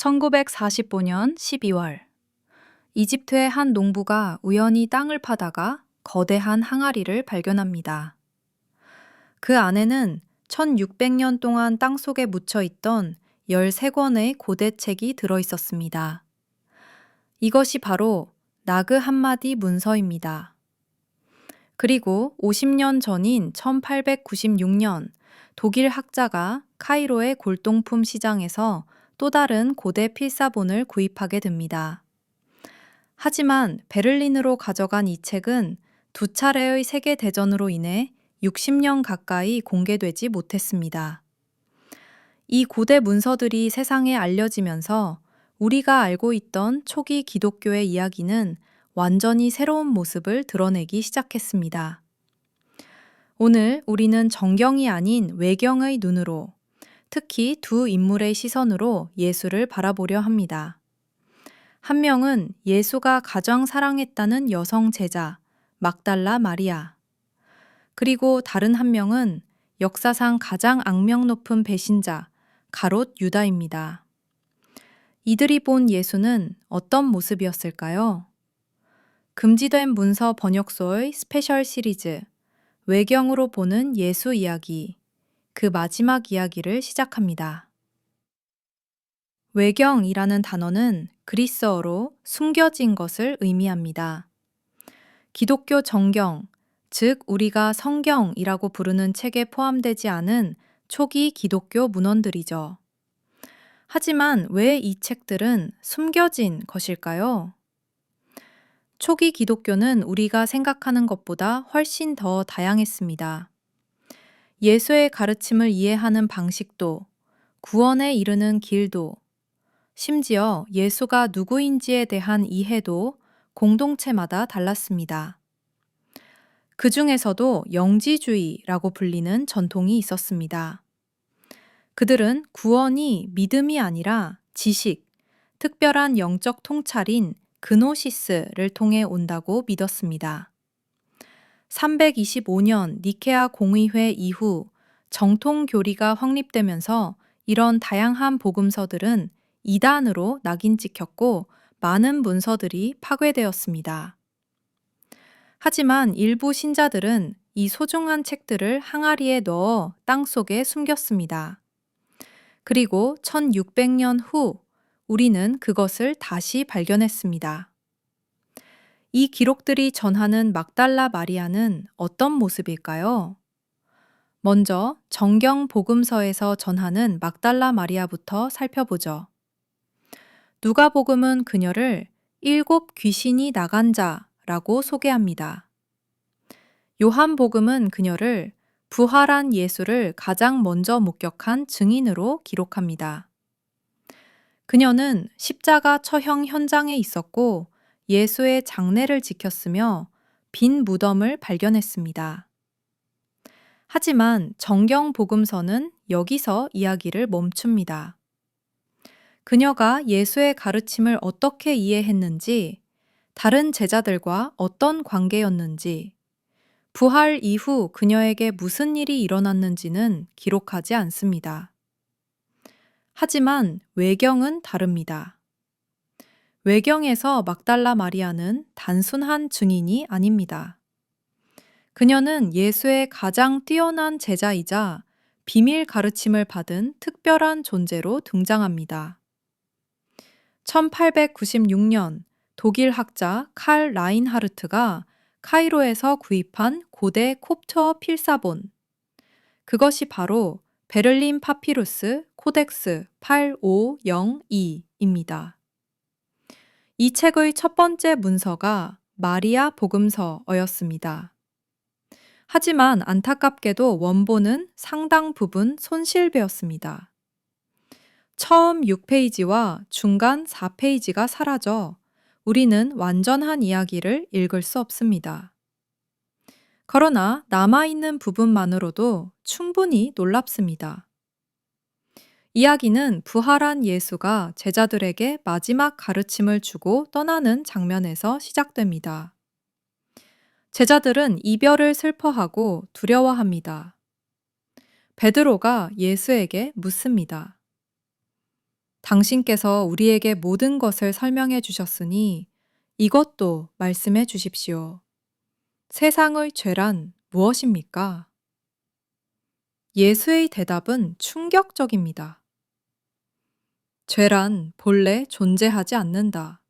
1945년 12월, 이집트의 한 농부가 우연히 땅을 파다가 거대한 항아리를 발견합니다. 그 안에는 1600년 동안 땅 속에 묻혀 있던 13권의 고대 책이 들어 있었습니다. 이것이 바로 나그 한마디 문서입니다. 그리고 50년 전인 1896년 독일 학자가 카이로의 골동품 시장에서 또 다른 고대 필사본을 구입하게 됩니다. 하지만 베를린으로 가져간 이 책은 두 차례의 세계대전으로 인해 60년 가까이 공개되지 못했습니다. 이 고대 문서들이 세상에 알려지면서 우리가 알고 있던 초기 기독교의 이야기는 완전히 새로운 모습을 드러내기 시작했습니다. 오늘 우리는 정경이 아닌 외경의 눈으로 특히 두 인물의 시선으로 예수를 바라보려 합니다. 한 명은 예수가 가장 사랑했다는 여성 제자, 막달라 마리아. 그리고 다른 한 명은 역사상 가장 악명 높은 배신자, 가롯 유다입니다. 이들이 본 예수는 어떤 모습이었을까요? 금지된 문서 번역소의 스페셜 시리즈, 외경으로 보는 예수 이야기, 그 마지막 이야기를 시작합니다. 외경이라는 단어는 그리스어로 숨겨진 것을 의미합니다. 기독교 정경, 즉 우리가 성경이라고 부르는 책에 포함되지 않은 초기 기독교 문헌들이죠. 하지만 왜 이 책들은 숨겨진 것일까요? 초기 기독교는 우리가 생각하는 것보다 훨씬 더 다양했습니다. 예수의 가르침을 이해하는 방식도, 구원에 이르는 길도, 심지어 예수가 누구인지에 대한 이해도 공동체마다 달랐습니다. 그 중에서도 영지주의라고 불리는 전통이 있었습니다. 그들은 구원이 믿음이 아니라 지식, 특별한 영적 통찰인 그노시스를 통해 온다고 믿었습니다. 325년 니케아 공의회 이후 정통 교리가 확립되면서 이런 다양한 복음서들은 이단으로 낙인 찍혔고 많은 문서들이 파괴되었습니다. 하지만 일부 신자들은 이 소중한 책들을 항아리에 넣어 땅 속에 숨겼습니다. 그리고 1600년 후 우리는 그것을 다시 발견했습니다. 이 기록들이 전하는 막달라 마리아는 어떤 모습일까요? 먼저 정경 복음서에서 전하는 막달라 마리아부터 살펴보죠. 누가복음은 그녀를 일곱 귀신이 나간 자라고 소개합니다. 요한복음은 그녀를 부활한 예수를 가장 먼저 목격한 증인으로 기록합니다. 그녀는 십자가 처형 현장에 있었고 예수의 장례를 지켰으며 빈 무덤을 발견했습니다. 하지만 정경 복음서는 여기서 이야기를 멈춥니다. 그녀가 예수의 가르침을 어떻게 이해했는지, 다른 제자들과 어떤 관계였는지, 부활 이후 그녀에게 무슨 일이 일어났는지는 기록하지 않습니다. 하지만 외경은 다릅니다. 외경에서 막달라 마리아는 단순한 증인이 아닙니다. 그녀는 예수의 가장 뛰어난 제자이자 비밀 가르침을 받은 특별한 존재로 등장합니다. 1896년 독일 학자 칼 라인하르트가 카이로에서 구입한 고대 콥처 필사본. 그것이 바로 베를린 파피루스 코덱스 8502입니다. 이 책의 첫 번째 문서가 마리아 복음서였습니다. 하지만 안타깝게도 원본은 상당 부분 손실되었습니다. 처음 6페이지와 중간 4페이지가 사라져 우리는 완전한 이야기를 읽을 수 없습니다. 그러나 남아있는 부분만으로도 충분히 놀랍습니다. 이야기는 부활한 예수가 제자들에게 마지막 가르침을 주고 떠나는 장면에서 시작됩니다. 제자들은 이별을 슬퍼하고 두려워합니다. 베드로가 예수에게 묻습니다. 당신께서 우리에게 모든 것을 설명해 주셨으니 이것도 말씀해 주십시오. 세상의 죄란 무엇입니까? 예수의 대답은 충격적입니다. 죄란 본래 존재하지 않는다.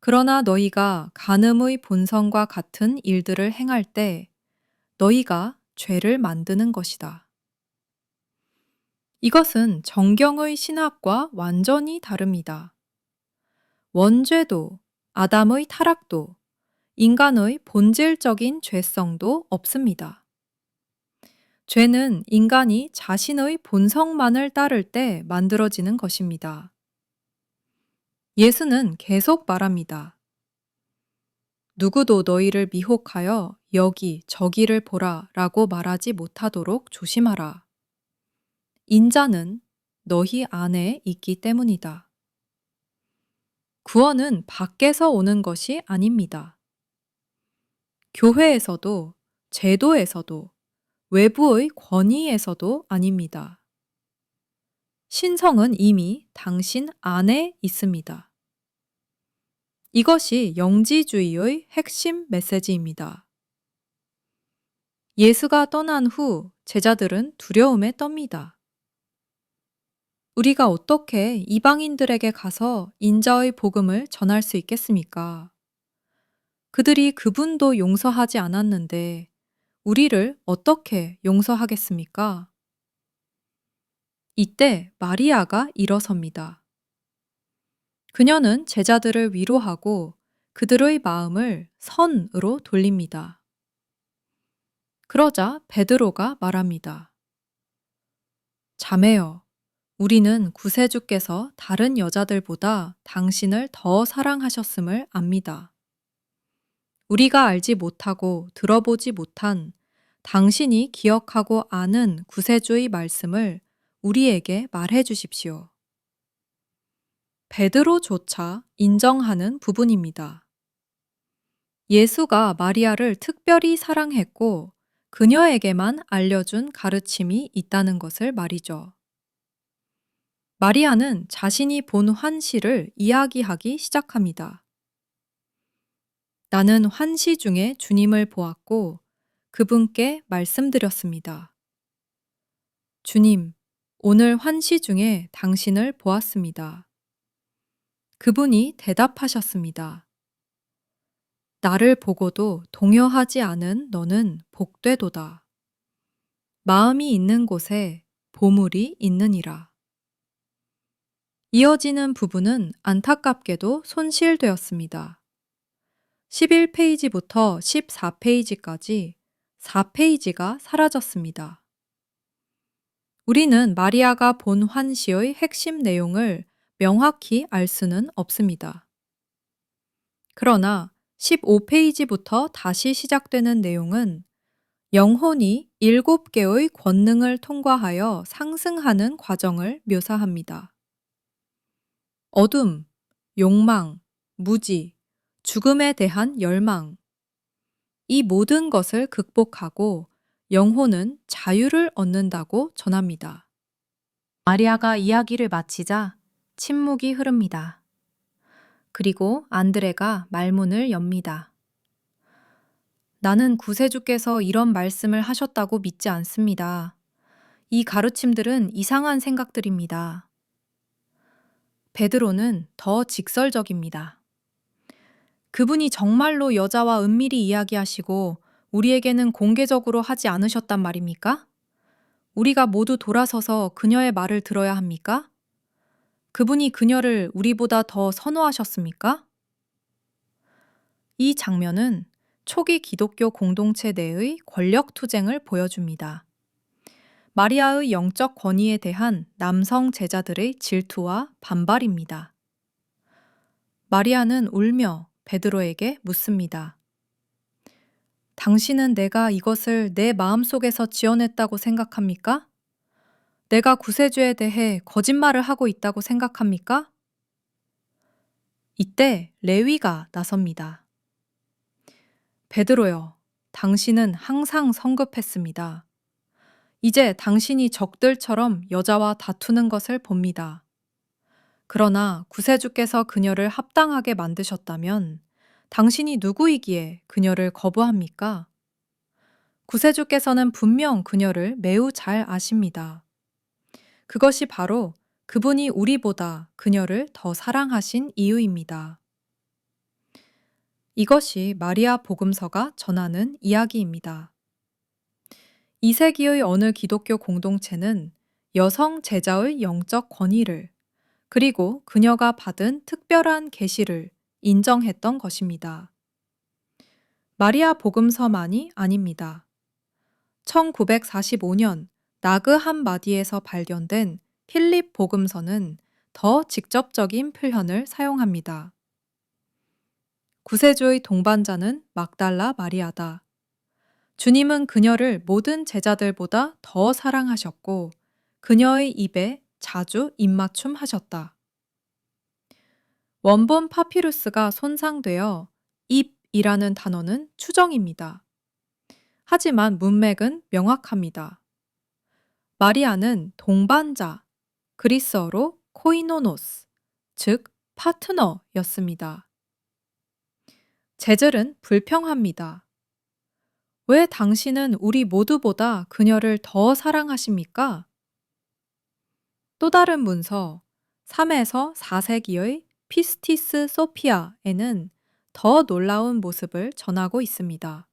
그러나 너희가 간음의 본성과 같은 일들을 행할 때 너희가 죄를 만드는 것이다. 이것은 정경의 신학과 완전히 다릅니다. 원죄도, 아담의 타락도, 인간의 본질적인 죄성도 없습니다. 죄는 인간이 자신의 본성만을 따를 때 만들어지는 것입니다. 예수는 계속 말합니다. 누구도 너희를 미혹하여 여기 저기를 보라 라고 말하지 못하도록 조심하라. 인자는 너희 안에 있기 때문이다. 구원은 밖에서 오는 것이 아닙니다. 교회에서도, 제도에서도, 외부의 권위에서도 아닙니다. 신성은 이미 당신 안에 있습니다. 이것이 영지주의의 핵심 메시지입니다. 예수가 떠난 후 제자들은 두려움에 떱니다. 우리가 어떻게 이방인들에게 가서 인자의 복음을 전할 수 있겠습니까? 그들이 그분도 용서하지 않았는데 우리를 어떻게 용서하겠습니까? 이때 마리아가 일어섭니다. 그녀는 제자들을 위로하고 그들의 마음을 선으로 돌립니다. 그러자 베드로가 말합니다. 자매여, 우리는 구세주께서 다른 여자들보다 당신을 더 사랑하셨음을 압니다. 우리가 알지 못하고 들어보지 못한 당신이 기억하고 아는 구세주의 말씀을 우리에게 말해 주십시오. 베드로조차 인정하는 부분입니다. 예수가 마리아를 특별히 사랑했고 그녀에게만 알려준 가르침이 있다는 것을 말이죠. 마리아는 자신이 본 환시를 이야기하기 시작합니다. 나는 환시 중에 주님을 보았고 그분께 말씀드렸습니다. 주님, 오늘 환시 중에 당신을 보았습니다. 그분이 대답하셨습니다. 나를 보고도 동요하지 않은 너는 복되도다. 마음이 있는 곳에 보물이 있느니라. 이어지는 부분은 안타깝게도 손실되었습니다. 11페이지부터 14페이지까지 4페이지가 사라졌습니다. 우리는 마리아가 본 환시의 핵심 내용을 명확히 알 수는 없습니다. 그러나 15페이지부터 다시 시작되는 내용은 영혼이 일곱 개의 권능을 통과하여 상승하는 과정을 묘사합니다. 어둠, 욕망, 무지, 죽음에 대한 열망. 이 모든 것을 극복하고 영혼은 자유를 얻는다고 전합니다. 마리아가 이야기를 마치자 침묵이 흐릅니다. 그리고 안드레가 말문을 엽니다. 나는 구세주께서 이런 말씀을 하셨다고 믿지 않습니다. 이 가르침들은 이상한 생각들입니다. 베드로는 더 직설적입니다. 그분이 정말로 여자와 은밀히 이야기하시고 우리에게는 공개적으로 하지 않으셨단 말입니까? 우리가 모두 돌아서서 그녀의 말을 들어야 합니까? 그분이 그녀를 우리보다 더 선호하셨습니까? 이 장면은 초기 기독교 공동체 내의 권력 투쟁을 보여줍니다. 마리아의 영적 권위에 대한 남성 제자들의 질투와 반발입니다. 마리아는 울며 베드로에게 묻습니다. 당신은 내가 이것을 내 마음속에서 지어냈다고 생각합니까? 내가 구세주에 대해 거짓말을 하고 있다고 생각합니까? 이때 레위가 나섭니다. 베드로여, 당신은 항상 성급했습니다. 이제 당신이 적들처럼 여자와 다투는 것을 봅니다. 그러나 구세주께서 그녀를 합당하게 만드셨다면 당신이 누구이기에 그녀를 거부합니까? 구세주께서는 분명 그녀를 매우 잘 아십니다. 그것이 바로 그분이 우리보다 그녀를 더 사랑하신 이유입니다. 이것이 마리아 복음서가 전하는 이야기입니다. 2세기의 어느 기독교 공동체는 여성 제자의 영적 권위를 그리고 그녀가 받은 특별한 계시를 인정했던 것입니다. 마리아 복음서만이 아닙니다. 1945년 나그 한마디에서 발견된 필립 복음서는 더 직접적인 표현을 사용합니다. 구세주의 동반자는 막달라 마리아다. 주님은 그녀를 모든 제자들보다 더 사랑하셨고 그녀의 입에 자주 입맞춤 하셨다. 원본 파피루스가 손상되어 입이라는 단어는 추정입니다. 하지만 문맥은 명확합니다. 마리아는 동반자, 그리스어로 코이노노스, 즉 파트너였습니다. 재질은 불평합니다. 왜 당신은 우리 모두보다 그녀를 더 사랑하십니까? 또 다른 문서 3에서 4세기의 피스티스 소피아에는 더 놀라운 모습을 전하고 있습니다.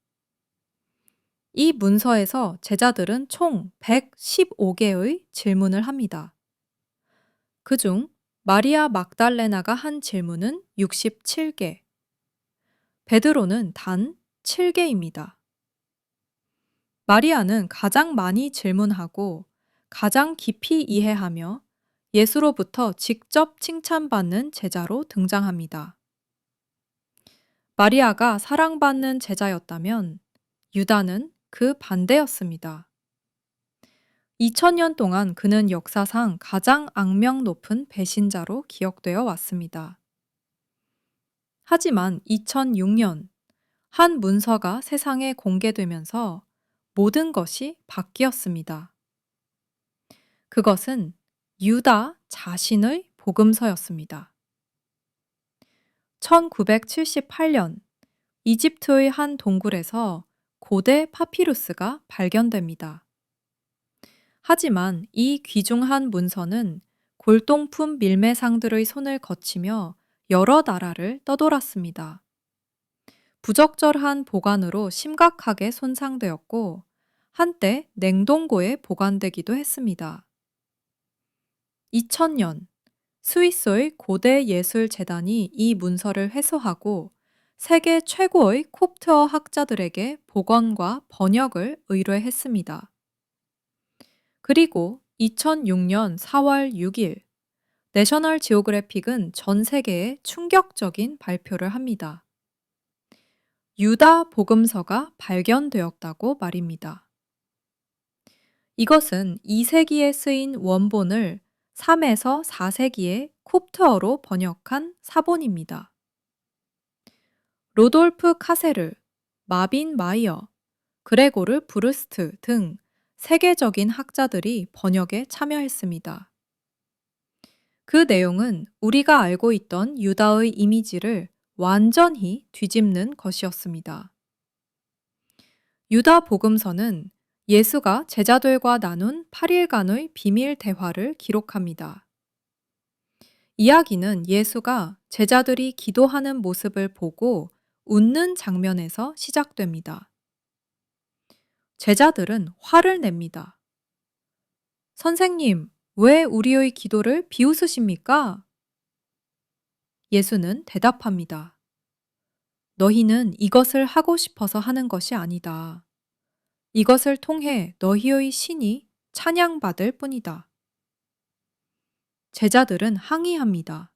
이 문서에서 제자들은 총 115개의 질문을 합니다. 그중 마리아 막달레나가 한 질문은 67개, 베드로는 단 7개입니다. 마리아는 가장 많이 질문하고 가장 깊이 이해하며 예수로부터 직접 칭찬받는 제자로 등장합니다. 마리아가 사랑받는 제자였다면 유다는 그 반대였습니다. 2000년 동안 그는 역사상 가장 악명 높은 배신자로 기억되어 왔습니다. 하지만 2006년 한 문서가 세상에 공개되면서 모든 것이 바뀌었습니다. 그것은 유다 자신의 복음서였습니다. 1978년 이집트의 한 동굴에서 고대 파피루스가 발견됩니다. 하지만 이 귀중한 문서는 골동품 밀매상들의 손을 거치며 여러 나라를 떠돌았습니다. 부적절한 보관으로 심각하게 손상되었고 한때 냉동고에 보관되기도 했습니다. 2000년 스위스의 고대 예술 재단이 이 문서를 회수하고 세계 최고의 콥트어 학자들에게 복원과 번역을 의뢰했습니다. 그리고 2006년 4월 6일 내셔널 지오그래픽은 전 세계에 충격적인 발표를 합니다. 유다 복음서가 발견되었다고 말입니다. 이것은 2세기에 쓰인 원본을 3에서 4세기에 콥트어로 번역한 사본입니다. 로돌프 카세르, 마빈 마이어, 그레고르 브루스트 등 세계적인 학자들이 번역에 참여했습니다. 그 내용은 우리가 알고 있던 유다의 이미지를 완전히 뒤집는 것이었습니다. 유다 복음서는 예수가 제자들과 나눈 8일간의 비밀 대화를 기록합니다. 이야기는 예수가 제자들이 기도하는 모습을 보고 웃는 장면에서 시작됩니다. 제자들은 화를 냅니다. 선생님, 왜 우리의 기도를 비웃으십니까? 예수는 대답합니다. 너희는 이것을 하고 싶어서 하는 것이 아니다. 이것을 통해 너희의 신이 찬양받을 뿐이다. 제자들은 항의합니다.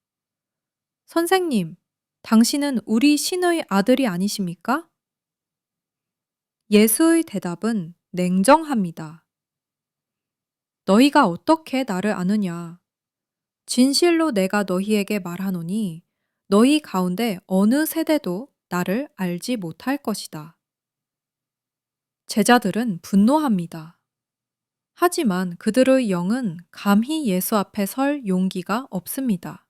선생님, 당신은 우리 신의 아들이 아니십니까? 예수의 대답은 냉정합니다. 너희가 어떻게 나를 아느냐? 진실로 내가 너희에게 말하노니 너희 가운데 어느 세대도 나를 알지 못할 것이다. 제자들은 분노합니다. 하지만 그들의 영은 감히 예수 앞에 설 용기가 없습니다.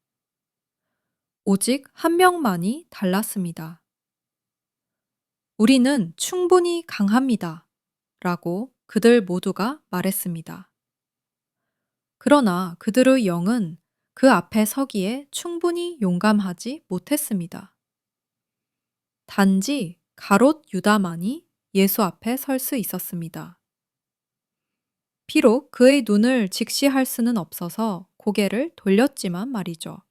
오직 한 명만이 달랐습니다. 우리는 충분히 강합니다. 라고 그들 모두가 말했습니다. 그러나 그들의 영은 그 앞에 서기에 충분히 용감하지 못했습니다. 단지 가롯 유다만이 예수 앞에 설 수 있었습니다. 비록 그의 눈을 직시할 수는 없어서 고개를 돌렸지만 말이죠.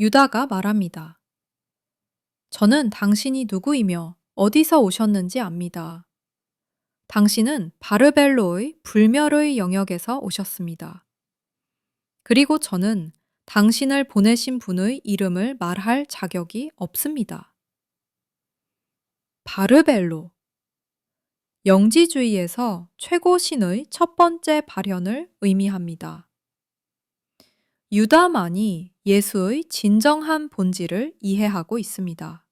유다가 말합니다. 저는 당신이 누구이며 어디서 오셨는지 압니다. 당신은 바르벨로의 불멸의 영역에서 오셨습니다. 그리고 저는 당신을 보내신 분의 이름을 말할 자격이 없습니다. 바르벨로. 영지주의에서 최고신의 첫 번째 발현을 의미합니다. 유다만이 예수의 진정한 본질을 이해하고 있습니다.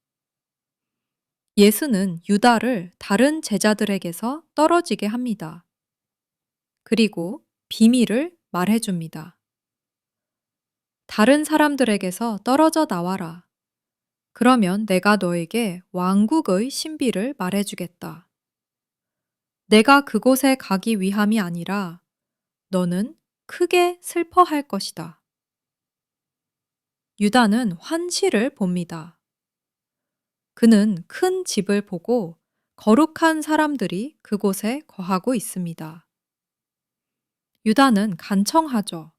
예수는 유다를 다른 제자들에게서 떨어지게 합니다. 그리고 비밀을 말해줍니다. 다른 사람들에게서 떨어져 나와라. 그러면 내가 너에게 왕국의 신비를 말해주겠다. 내가 그곳에 가기 위함이 아니라 너는 크게 슬퍼할 것이다. 유다는 환시를 봅니다. 그는 큰 집을 보고 거룩한 사람들이 그곳에 거하고 있습니다. 유다는 간청하죠.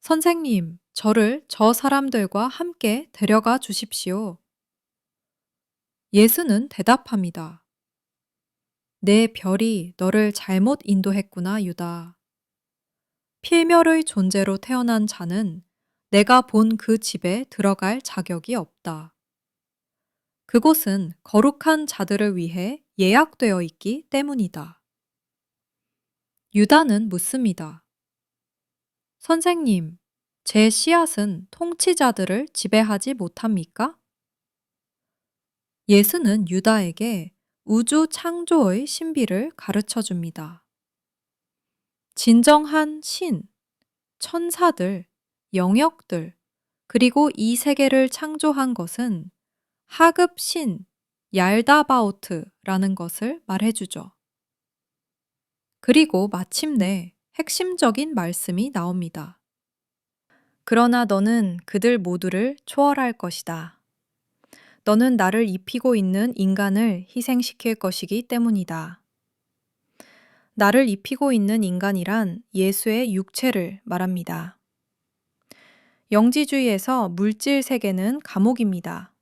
선생님, 저를 저 사람들과 함께 데려가 주십시오. 예수는 대답합니다. 내 별이 너를 잘못 인도했구나, 유다. 필멸의 존재로 태어난 자는 내가 본 그 집에 들어갈 자격이 없다. 그곳은 거룩한 자들을 위해 예약되어 있기 때문이다. 유다는 묻습니다. 선생님, 제 씨앗은 통치자들을 지배하지 못합니까? 예수는 유다에게 우주 창조의 신비를 가르쳐 줍니다. 진정한 신, 천사들, 영역들, 그리고 이 세계를 창조한 것은 하급 신, 얄다바오트라는 것을 말해주죠. 그리고 마침내 핵심적인 말씀이 나옵니다. 그러나 너는 그들 모두를 초월할 것이다. 너는 나를 입히고 있는 인간을 희생시킬 것이기 때문이다. 나를 입히고 있는 인간이란 예수의 육체를 말합니다. 영지주의에서 물질 세계는 감옥입니다.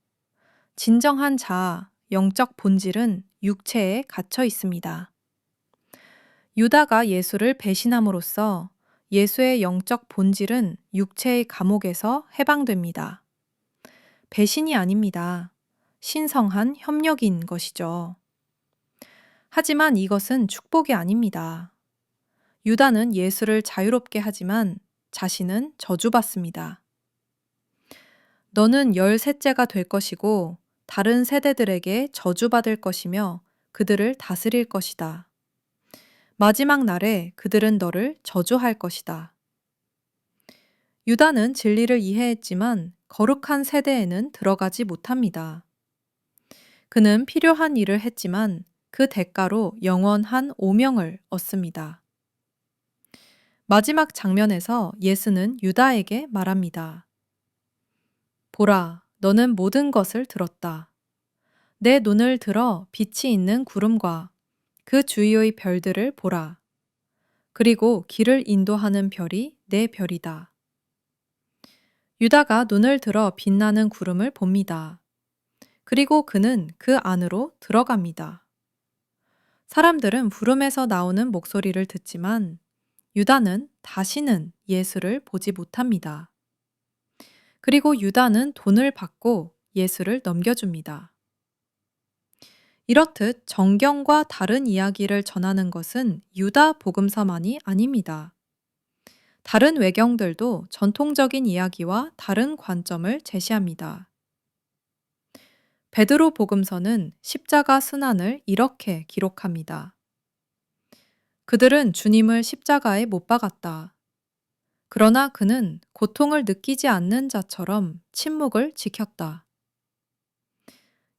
진정한 자아, 영적 본질은 육체에 갇혀 있습니다. 유다가 예수를 배신함으로써 예수의 영적 본질은 육체의 감옥에서 해방됩니다. 배신이 아닙니다. 신성한 협력인 것이죠. 하지만 이것은 축복이 아닙니다. 유다는 예수를 자유롭게 하지만 자신은 저주받습니다. 너는 열셋째가 될 것이고 다른 세대들에게 저주받을 것이며 그들을 다스릴 것이다. 마지막 날에 그들은 너를 저주할 것이다. 유다는 진리를 이해했지만 거룩한 세대에는 들어가지 못합니다. 그는 필요한 일을 했지만 그 대가로 영원한 오명을 얻습니다. 마지막 장면에서 예수는 유다에게 말합니다. 보라, 너는 모든 것을 들었다. 내 눈을 들어 빛이 있는 구름과 그 주위의 별들을 보라. 그리고 길을 인도하는 별이 내 별이다. 유다가 눈을 들어 빛나는 구름을 봅니다. 그리고 그는 그 안으로 들어갑니다. 사람들은 구름에서 나오는 목소리를 듣지만 유다는 다시는 예수를 보지 못합니다. 그리고 유다는 돈을 받고 예수를 넘겨줍니다. 이렇듯 정경과 다른 이야기를 전하는 것은 유다 복음서만이 아닙니다. 다른 외경들도 전통적인 이야기와 다른 관점을 제시합니다. 베드로 복음서는 십자가 순환을 이렇게 기록합니다. 그들은 주님을 십자가에 못 박았다. 그러나 그는 고통을 느끼지 않는 자처럼 침묵을 지켰다.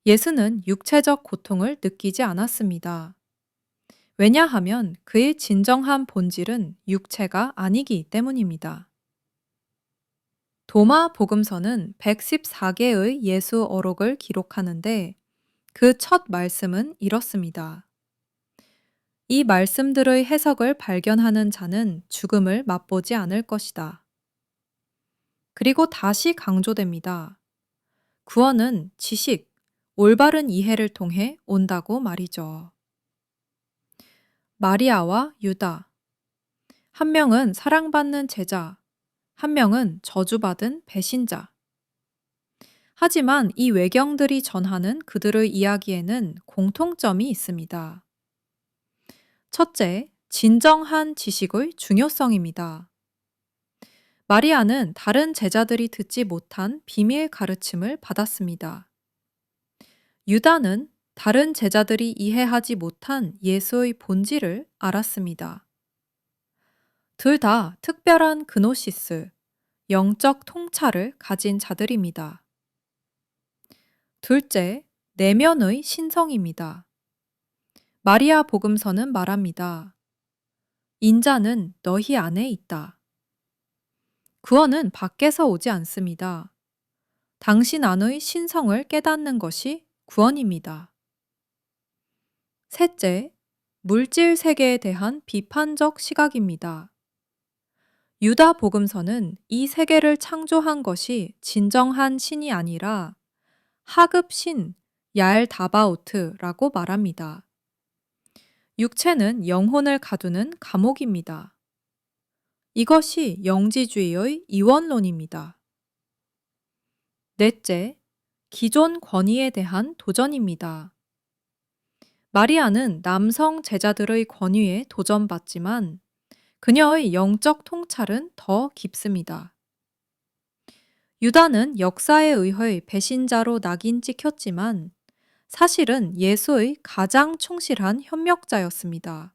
예수는 육체적 고통을 느끼지 않았습니다. 왜냐하면 그의 진정한 본질은 육체가 아니기 때문입니다. 도마 복음서는 114개의 예수 어록을 기록하는데 그 첫 말씀은 이렇습니다. 이 말씀들의 해석을 발견하는 자는 죽음을 맛보지 않을 것이다. 그리고 다시 강조됩니다. 구원은 지식, 올바른 이해를 통해 온다고 말이죠. 마리아와 유다. 한 명은 사랑받는 제자, 한 명은 저주받은 배신자. 하지만 이 외경들이 전하는 그들의 이야기에는 공통점이 있습니다. 첫째, 진정한 지식의 중요성입니다. 마리아는 다른 제자들이 듣지 못한 비밀 가르침을 받았습니다. 유다는 다른 제자들이 이해하지 못한 예수의 본질을 알았습니다. 둘 다 특별한 그노시스, 영적 통찰을 가진 자들입니다. 둘째, 내면의 신성입니다. 마리아 복음서는 말합니다. 인자는 너희 안에 있다. 구원은 밖에서 오지 않습니다. 당신 안의 신성을 깨닫는 것이 구원입니다. 셋째, 물질 세계에 대한 비판적 시각입니다. 유다 복음서는 이 세계를 창조한 것이 진정한 신이 아니라 하급 신 얄 다바오트라고 말합니다. 육체는 영혼을 가두는 감옥입니다. 이것이 영지주의의 이원론입니다. 넷째, 기존 권위에 대한 도전입니다. 마리아는 남성 제자들의 권위에 도전받지만 그녀의 영적 통찰은 더 깊습니다. 유다는 역사에 의해 배신자로 낙인 찍혔지만 사실은 예수의 가장 충실한 협력자였습니다.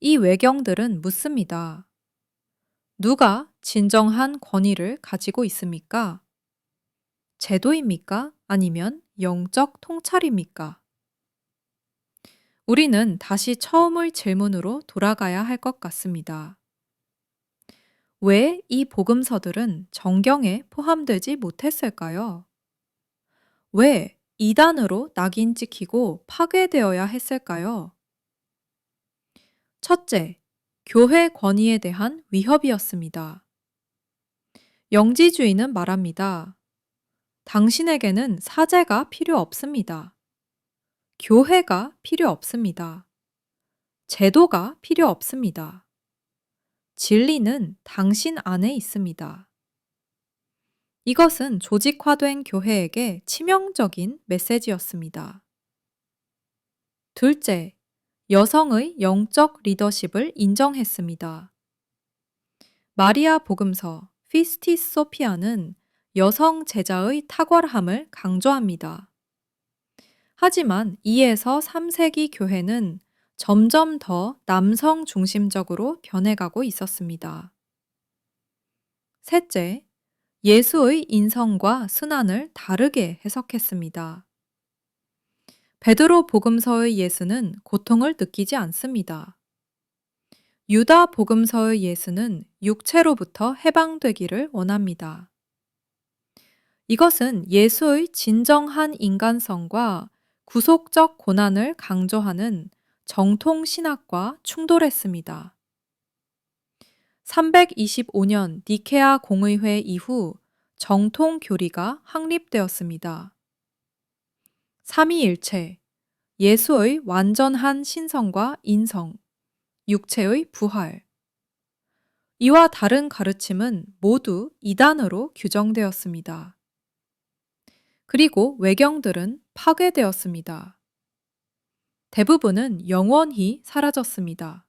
이 외경들은 묻습니다. 누가 진정한 권위를 가지고 있습니까? 제도입니까? 아니면 영적 통찰입니까? 우리는 다시 처음의 질문으로 돌아가야 할 것 같습니다. 왜 이 복음서들은 정경에 포함되지 못했을까요? 왜 이단으로 낙인 찍히고 파괴되어야 했을까요? 첫째, 교회 권위에 대한 위협이었습니다. 영지주의는 말합니다. 당신에게는 사제가 필요 없습니다. 교회가 필요 없습니다. 제도가 필요 없습니다. 진리는 당신 안에 있습니다. 이것은 조직화된 교회에게 치명적인 메시지였습니다. 둘째, 여성의 영적 리더십을 인정했습니다. 마리아 복음서 피스티스 소피아는 여성 제자의 탁월함을 강조합니다. 하지만 2에서 3세기 교회는 점점 더 남성 중심적으로 변해가고 있었습니다. 셋째, 예수의 인성과 순환을 다르게 해석했습니다. 베드로 복음서의 예수는 고통을 느끼지 않습니다. 유다 복음서의 예수는 육체로부터 해방되기를 원합니다. 이것은 예수의 진정한 인간성과 구속적 고난을 강조하는 정통 신학과 충돌했습니다. 325년 니케아 공의회 이후 정통 교리가 확립되었습니다. 삼위일체, 예수의 완전한 신성과 인성, 육체의 부활. 이와 다른 가르침은 모두 이단으로 규정되었습니다. 그리고 외경들은 파괴되었습니다. 대부분은 영원히 사라졌습니다.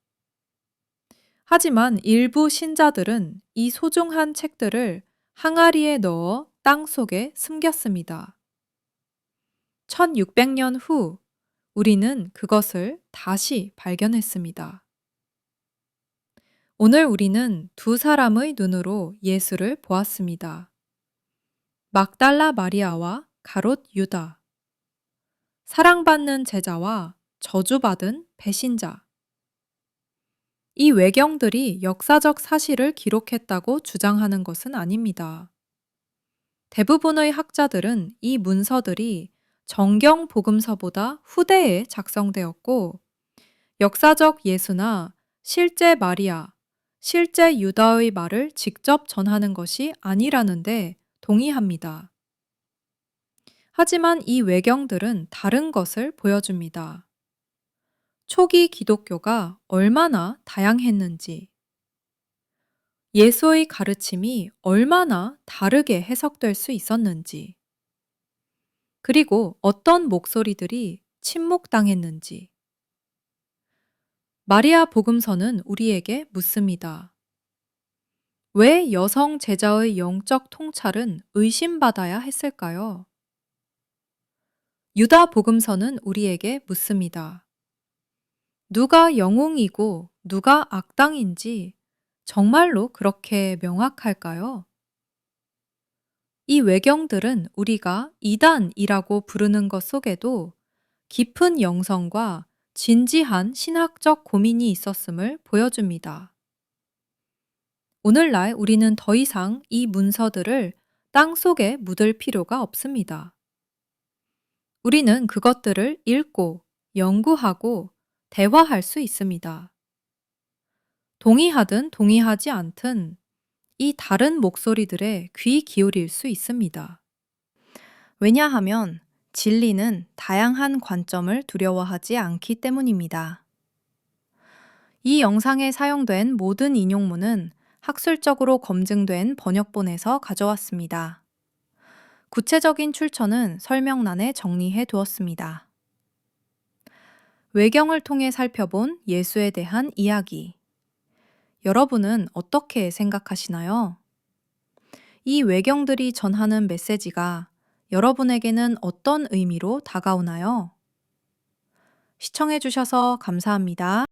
하지만 일부 신자들은 이 소중한 책들을 항아리에 넣어 땅 속에 숨겼습니다. 1600년 후 우리는 그것을 다시 발견했습니다. 오늘 우리는 두 사람의 눈으로 예수를 보았습니다. 막달라 마리아와 가롯 유다. 사랑받는 제자와 저주받은 배신자. 이 외경들이 역사적 사실을 기록했다고 주장하는 것은 아닙니다. 대부분의 학자들은 이 문서들이 정경 복음서보다 후대에 작성되었고, 역사적 예수나 실제 마리아, 실제 유다의 말을 직접 전하는 것이 아니라는데 동의합니다. 하지만 이 외경들은 다른 것을 보여줍니다. 초기 기독교가 얼마나 다양했는지, 예수의 가르침이 얼마나 다르게 해석될 수 있었는지, 그리고 어떤 목소리들이 침묵당했는지. 마리아 복음서는 우리에게 묻습니다. 왜 여성 제자의 영적 통찰은 의심받아야 했을까요? 유다 복음서는 우리에게 묻습니다. 누가 영웅이고 누가 악당인지 정말로 그렇게 명확할까요? 이 외경들은 우리가 이단이라고 부르는 것 속에도 깊은 영성과 진지한 신학적 고민이 있었음을 보여줍니다. 오늘날 우리는 더 이상 이 문서들을 땅 속에 묻을 필요가 없습니다. 우리는 그것들을 읽고 연구하고 대화할 수 있습니다. 동의하든 동의하지 않든 이 다른 목소리들에 귀 기울일 수 있습니다. 왜냐하면 진리는 다양한 관점을 두려워하지 않기 때문입니다. 이 영상에 사용된 모든 인용문은 학술적으로 검증된 번역본에서 가져왔습니다. 구체적인 출처는 설명란에 정리해 두었습니다. 외경을 통해 살펴본 예수에 대한 이야기. 여러분은 어떻게 생각하시나요? 이 외경들이 전하는 메시지가 여러분에게는 어떤 의미로 다가오나요? 시청해주셔서 감사합니다.